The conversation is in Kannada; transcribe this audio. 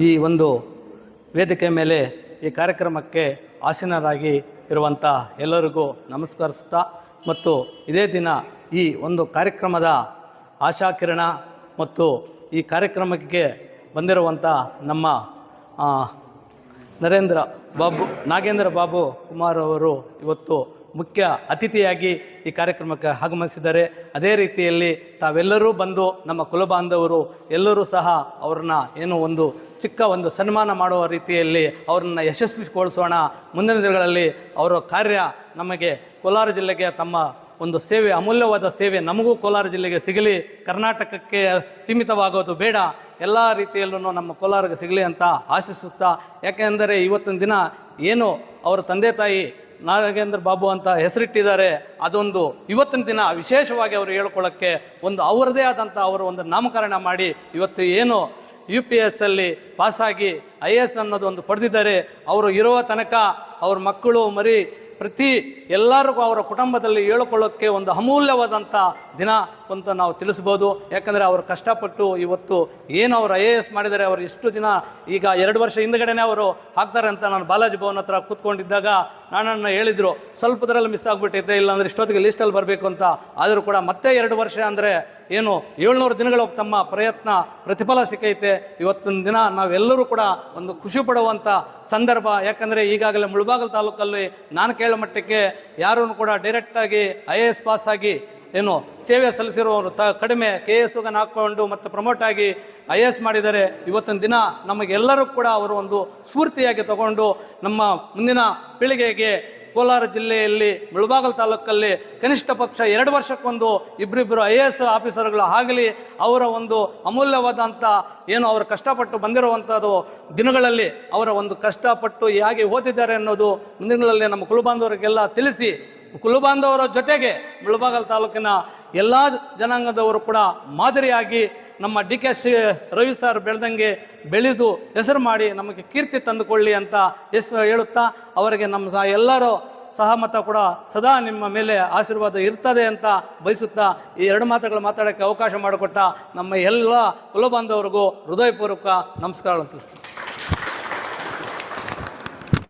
ಈ ಒಂದು ವೇದಿಕೆ ಮೇಲೆ ಈ ಕಾರ್ಯಕ್ರಮಕ್ಕೆ ಆಸೀನರಾಗಿ ಇರುವಂಥ ಎಲ್ಲರಿಗೂ ನಮಸ್ಕರಿಸ್ತಾ ಮತ್ತು ಇದೇ ದಿನ ಈ ಒಂದು ಕಾರ್ಯಕ್ರಮದ ಆಶಾಕಿರಣ ಮತ್ತು ಈ ಕಾರ್ಯಕ್ರಮಕ್ಕೆ ಬಂದಿರುವಂಥ ನಮ್ಮ ನರೇಂದ್ರ ಬಾಬು, ನಾಗೇಂದ್ರ ಬಾಬು ಕುಮಾರ್ ಅವರು ಇವತ್ತು ಮುಖ್ಯ ಅತಿಥಿಯಾಗಿ ಈ ಕಾರ್ಯಕ್ರಮಕ್ಕೆ ಆಗಮಿಸಿದ್ದಾರೆ. ಅದೇ ರೀತಿಯಲ್ಲಿ ತಾವೆಲ್ಲರೂ ಬಂದು ನಮ್ಮ ಕುಲಬಾಂಧವರು ಎಲ್ಲರೂ ಸಹ ಅವ್ರನ್ನ ಏನೋ ಒಂದು ಚಿಕ್ಕ ಒಂದು ಸನ್ಮಾನ ಮಾಡುವ ರೀತಿಯಲ್ಲಿ ಅವ್ರನ್ನ ಯಶಸ್ವಿಗೊಳಿಸೋಣ. ಮುಂದಿನ ದಿನಗಳಲ್ಲಿ ಅವರ ಕಾರ್ಯ ನಮಗೆ ಕೋಲಾರ ಜಿಲ್ಲೆಗೆ ತಮ್ಮ ಒಂದು ಸೇವೆ, ಅಮೂಲ್ಯವಾದ ಸೇವೆ ನಮಗೂ ಕೋಲಾರ ಜಿಲ್ಲೆಗೆ ಸಿಗಲಿ. ಕರ್ನಾಟಕಕ್ಕೆ ಸೀಮಿತವಾಗೋದು ಬೇಡ. ಎಲ್ಲ ರೀತಿಯಲ್ಲೂ ನಮ್ಮ ಕೋಲಾರಕ್ಕೆ ಸಿಗಲಿ ಅಂತ ಆಶಿಸುತ್ತಾ, ಯಾಕೆಂದರೆ ಇವತ್ತಿನ ದಿನ ಏನು ಅವರ ತಂದೆ ತಾಯಿ ನಾಗೇಂದ್ರ ಬಾಬು ಅಂತ ಹೆಸರಿಟ್ಟಿದ್ದಾರೆ, ಅದೊಂದು ಇವತ್ತಿನ ದಿನ ವಿಶೇಷವಾಗಿ ಅವರು ಹೇಳ್ಕೊಳ್ಳೋಕ್ಕೆ ಒಂದು ಅವರದೇ ಆದಂಥ ಅವರು ಒಂದು ನಾಮಕರಣ ಮಾಡಿ ಇವತ್ತು ಏನು ಯು ಪಿ ಎಸ್ ಅಲ್ಲಿ ಪಾಸಾಗಿ ಐ ಎ ಎಸ್ ಅನ್ನೋದು ಒಂದು ಪಡೆದಿದ್ದಾರೆ. ಅವರು ಇರುವ ತನಕ ಅವ್ರ ಮಕ್ಕಳು ಮರಿ ಪ್ರತಿ ಎಲ್ಲರಿಗೂ ಅವರ ಕುಟುಂಬದಲ್ಲಿ ಹೇಳ್ಕೊಳ್ಳೋಕ್ಕೆ ಒಂದು ಅಮೂಲ್ಯವಾದಂಥ ದಿನ ಅಂತ ನಾವು ತಿಳಿಸ್ಬೋದು ಯಾಕಂದರೆ ಅವರು ಕಷ್ಟಪಟ್ಟು ಇವತ್ತು ಏನು ಅವರು ಐ ಎ ಎಸ್ ಮಾಡಿದ್ದಾರೆ, ಅವರು ಇಷ್ಟು ದಿನ ಈಗ ಎರಡು ವರ್ಷ ಹಿಂದ್ಗಡೆನೇ ಅವರು ಹಾಕ್ತಾರೆ ಅಂತ ನಾನು ಬಾಲಾಜಿ ಭವನ್ ಹತ್ರ ಕೂತ್ಕೊಂಡಿದ್ದಾಗ ನಾನನ್ನು ಹೇಳಿದರು ಸ್ವಲ್ಪದರಲ್ಲಿ ಮಿಸ್ ಆಗಿಬಿಟ್ಟಿದ್ದೆ, ಇಲ್ಲಾಂದ್ರೆ ಇಷ್ಟೊತ್ತಿಗೆ ಲಿಸ್ಟಲ್ಲಿ ಬರಬೇಕು ಅಂತ. ಆದರೂ ಕೂಡ ಮತ್ತೆ ಎರಡು ವರ್ಷ ಅಂದರೆ ಏನು, ಏಳ್ನೂರು ದಿನಗಳು ತಮ್ಮ ಪ್ರಯತ್ನ, ಪ್ರತಿಫಲ ಸಿಕ್ಕೈತೆ. ಇವತ್ತಿನ ದಿನ ನಾವೆಲ್ಲರೂ ಕೂಡ ಒಂದು ಖುಷಿ ಪಡುವಂಥ ಸಂದರ್ಭ. ಯಾಕಂದರೆ ಈಗಾಗಲೇ ಮುಳಬಾಗಲ್ ತಾಲೂಕಲ್ಲಿ ನಾನು ಕೇಳೋ ಮಟ್ಟಕ್ಕೆ ಯಾರೂ ಕೂಡ ಡೈರೆಕ್ಟಾಗಿ ಐ ಎ ಎಸ್ ಪಾಸ್ ಆಗಿ ಏನು ಸೇವೆ ಸಲ್ಲಿಸಿರೋರು ತ ಕಡಿಮೆ ಕೆ ಎಸ್ ಹಾಕ್ಕೊಂಡು ಮತ್ತು ಪ್ರಮೋಟ್ ಆಗಿ ಐ ಎ ಎಸ್ ಮಾಡಿದರೆ ಇವತ್ತಿನ ದಿನ ನಮಗೆಲ್ಲರೂ ಕೂಡ ಅವರು ಒಂದು ಸ್ಫೂರ್ತಿಯಾಗಿ ತಗೊಂಡು ನಮ್ಮ ಮುಂದಿನ ಪೀಳಿಗೆಗೆ ಕೋಲಾರ ಜಿಲ್ಲೆಯಲ್ಲಿ ಮುಳಬಾಗಲ್ ತಾಲೂಕಲ್ಲಿ ಕನಿಷ್ಠ ಪಕ್ಷ ಎರಡು ವರ್ಷಕ್ಕೊಂದು ಇಬ್ಬರಿಬ್ಬರು ಐ ಎ ಎಸ್ ಆಫೀಸರ್ಗಳು ಆಗಲಿ ಅವರ ಒಂದು ಅಮೂಲ್ಯವಾದಂಥ ಏನು ಅವರು ಕಷ್ಟಪಟ್ಟು ಬಂದಿರುವಂಥದ್ದು ದಿನಗಳಲ್ಲಿ ಅವರ ಒಂದು ಕಷ್ಟಪಟ್ಟು ಹೇಗೆ ಓದಿದ್ದಾರೆ ಅನ್ನೋದು ಮುಂದಿನಗಳಲ್ಲಿ ನಮ್ಮ ಕುಲಬಾಂಧವರಿಗೆಲ್ಲ ತಿಳಿಸಿ ಕುಲಬಾಂಧವರ ಜೊತೆಗೆ ಮುಳಬಾಗಲ್ ತಾಲೂಕಿನ ಎಲ್ಲ ಜನಾಂಗದವರು ಕೂಡ ಮಾದರಿಯಾಗಿ ನಮ್ಮ D K Shri Ravi sir ಬೆಳೆದಂಗೆ ಬೆಳೆದು ಹೆಸರು ಮಾಡಿ ನಮಗೆ ಕೀರ್ತಿ ತಂದುಕೊಳ್ಳಿ ಅಂತ ಎಸ್ ಹೇಳುತ್ತಾ ಅವರಿಗೆ ನಮ್ಮ ಸಹ ಎಲ್ಲರೂ ಸಹಮತ ಕೂಡ ಸದಾ ನಿಮ್ಮ ಮೇಲೆ ಆಶೀರ್ವಾದ ಇರ್ತದೆ ಅಂತ ಬಯಸುತ್ತಾ ಈ ಎರಡು ಮಾತುಗಳು ಮಾತಾಡೋಕ್ಕೆ ಅವಕಾಶ ಮಾಡಿಕೊಟ್ಟ ನಮ್ಮ ಎಲ್ಲ ಕುಲಬಾಂಧವರಿಗೂ ಹೃದಯಪೂರ್ವಕ ನಮಸ್ಕಾರಗಳನ್ನು ತಿಳಿಸ್ತೀನಿ.